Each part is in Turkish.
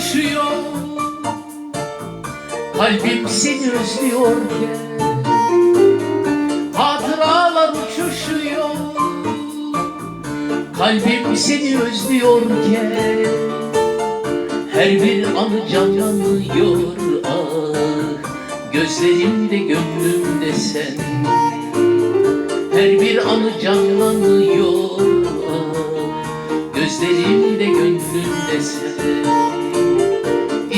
uçuşuyor Kalbim seni özlüyorken Hatıralar uçuşuyor. Kalbim seni özlüyorken Her bir anı canlanıyor ah. Gözlerimde gönlümde sen. Her bir anı canlanıyor ah. Gözlerimde gönlümde sen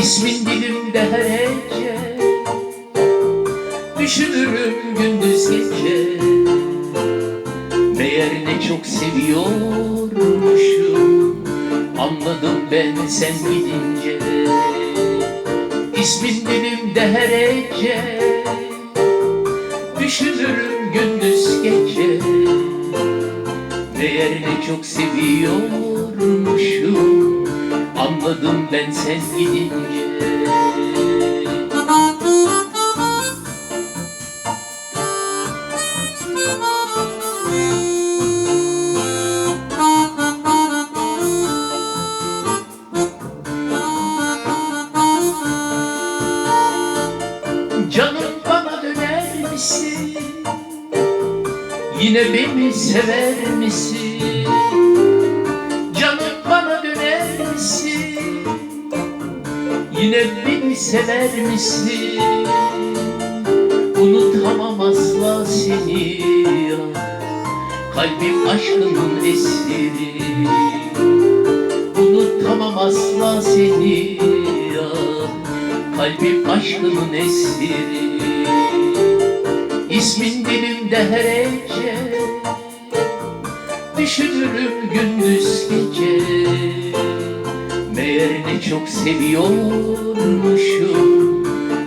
İsmin dilimde her hece Düşünürüm gündüz gece. Meğer ne çok seviyormuşum Anladım ben sen gidince. İsmin dilimde her hece Düşünürüm gündüz gece. Meğer ne çok seviyormuşum Anladım ben sen gidince Canım bana döner misin? Yine beni sever misin? Yine beni sever misin? Unutamam asla seni ah. Kalbim aşkının esiri Unutamam asla seni ah. Kalbim aşkının esiri İsmin dilimde her hece Düşünürüm gündüz gece Meğer ne çok seviyormuşum.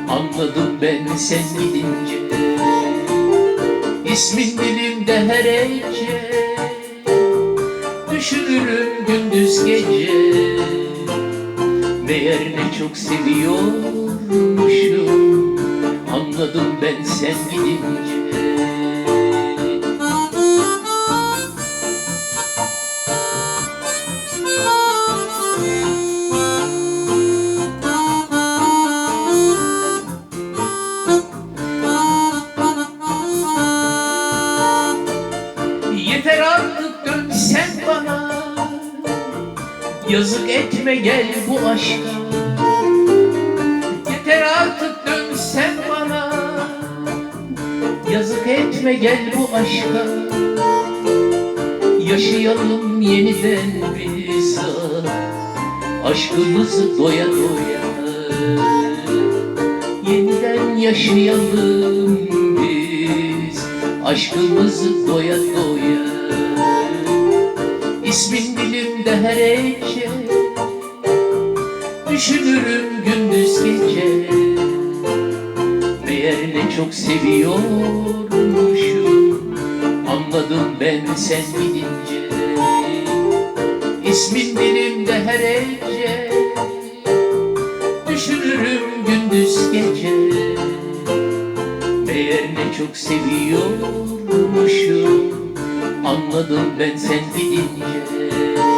Anladım ben sen gidince. İsmin dilimde her hece Düşünürüm gündüz gece. Meğer ne çok seviyormuşum. Anladım ben sen gidince Yazık etme gel bu aşka. Yeter artık dön sen bana. Yazık etme gel bu aşka. Yaşayalım yeniden biz. Aşkımızı doya doya. Yeniden yaşayalım biz. Aşkımızı doya doya İsmin dilimde her hece Düşünürüm gündüz gece. Meğer ne çok seviyormuşum Anladım ben sen gidince. İsmin dilimde her hece Düşünürüm gündüz gece. Meğer ne çok seviyormuşum Anladım ben sen gidince